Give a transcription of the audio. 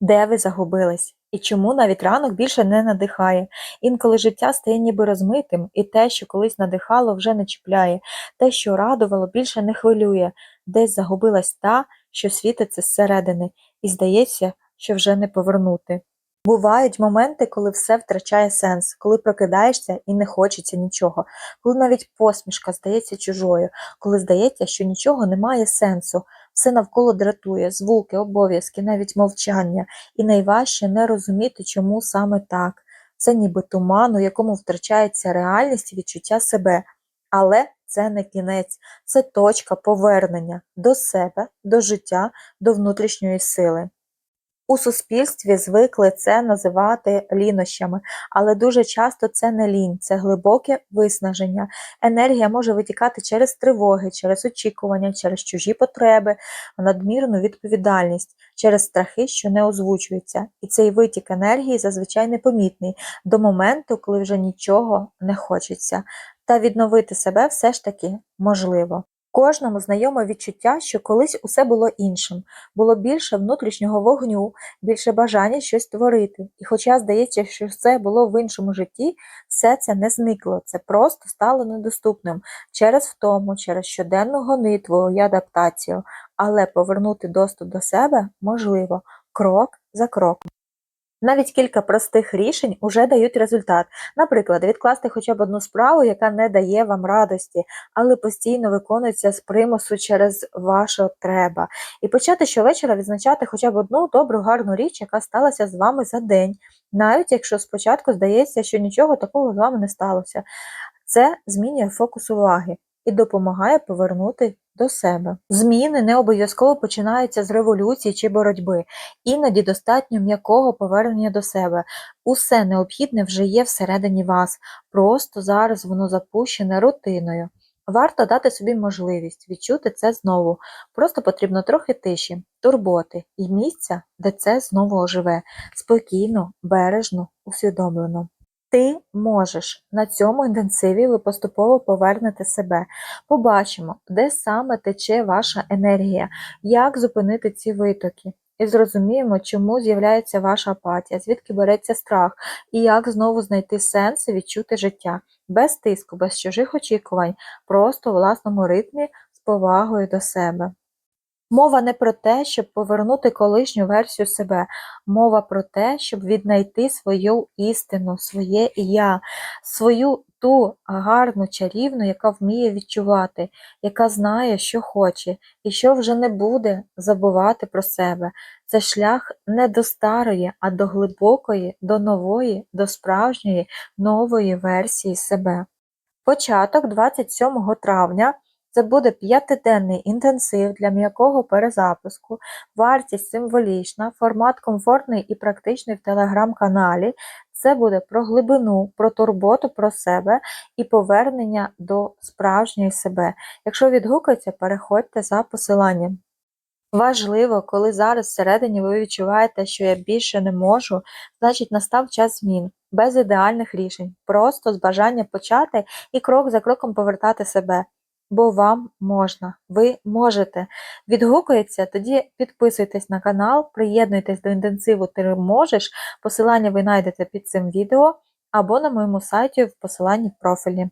Де ви загубились? І чому навіть ранок більше не надихає? Інколи життя стає ніби розмитим, і те, що колись надихало, вже не чіпляє, те, що радувало, більше не хвилює, десь загубилась та, що світиться зсередини, і здається, що вже не повернути. Бувають моменти, коли все втрачає сенс, коли прокидаєшся і не хочеться нічого, коли навіть посмішка здається чужою, коли здається, що нічого не має сенсу, все навколо дратує, звуки, обов'язки, навіть мовчання, і найважче не розуміти, чому саме так. Це ніби туман, у якому втрачається реальність і відчуття себе. Але це не кінець, це точка повернення до себе, до життя, до внутрішньої сили. У суспільстві звикли це називати лінощами, але дуже часто це не лінь, це глибоке виснаження. Енергія може витікати через тривоги, через очікування, через чужі потреби, надмірну відповідальність, через страхи, що не озвучуються. І цей витік енергії зазвичай непомітний до моменту, коли вже нічого не хочеться. Та відновити себе все ж таки можливо. Кожному знайоме відчуття, що колись усе було іншим, було більше внутрішнього вогню, більше бажання щось творити. І хоча здається, що все було в іншому житті, все це не зникло, це просто стало недоступним через втому, через щоденну гонитву і адаптацію, але повернути доступ до себе можливо крок за кроком. Навіть кілька простих рішень уже дають результат. Наприклад, відкласти хоча б одну справу, яка не дає вам радості, але постійно виконується з примусу через вашу треба. І почати щовечора відзначати хоча б одну добру, гарну річ, яка сталася з вами за день, навіть якщо спочатку здається, що нічого такого з вами не сталося. Це змінює фокус уваги і допомагає повернути до себе. Зміни не обов'язково починаються з революції чи боротьби, іноді достатньо м'якого повернення до себе. Усе необхідне вже є всередині вас, просто зараз воно запущене рутиною. Варто дати собі можливість відчути це знову. Просто потрібно трохи тиші, турботи і місця, де це знову оживе, спокійно, бережно, усвідомлено. Ти можеш на цьому інтенсиві ви поступово повернете себе. Побачимо, де саме тече ваша енергія, як зупинити ці витоки. І зрозуміємо, чому з'являється ваша апатія, звідки береться страх, і як знову знайти сенс і відчути життя без тиску, без чужих очікувань, просто у власному ритмі з повагою до себе. Мова не про те, щоб повернути колишню версію себе, мова про те, щоб віднайти свою істину, своє я, свою ту гарну чарівну, яка вміє відчувати, яка знає, що хоче, і що вже не буде забувати про себе. Це шлях не до старої, а до глибокої, до нової, до справжньої, нової версії себе. Початок 27 травня. Це буде п'ятиденний інтенсив для м'якого перезапуску, вартість символічна, формат комфортний і практичний в телеграм-каналі. Це буде про глибину, про турботу про себе і повернення до справжньої себе. Якщо відгукається, переходьте за посиланням. Важливо, коли зараз всередині ви відчуваєте, що я більше не можу, значить настав час змін, без ідеальних рішень, просто з бажання почати і крок за кроком повертати себе бо вам можна, ви можете. Відгукується, тоді підписуйтесь на канал, приєднуйтесь до інтенсиву Ти можеш. Посилання ви знайдете під цим відео або на моєму сайті в посиланні в профілі.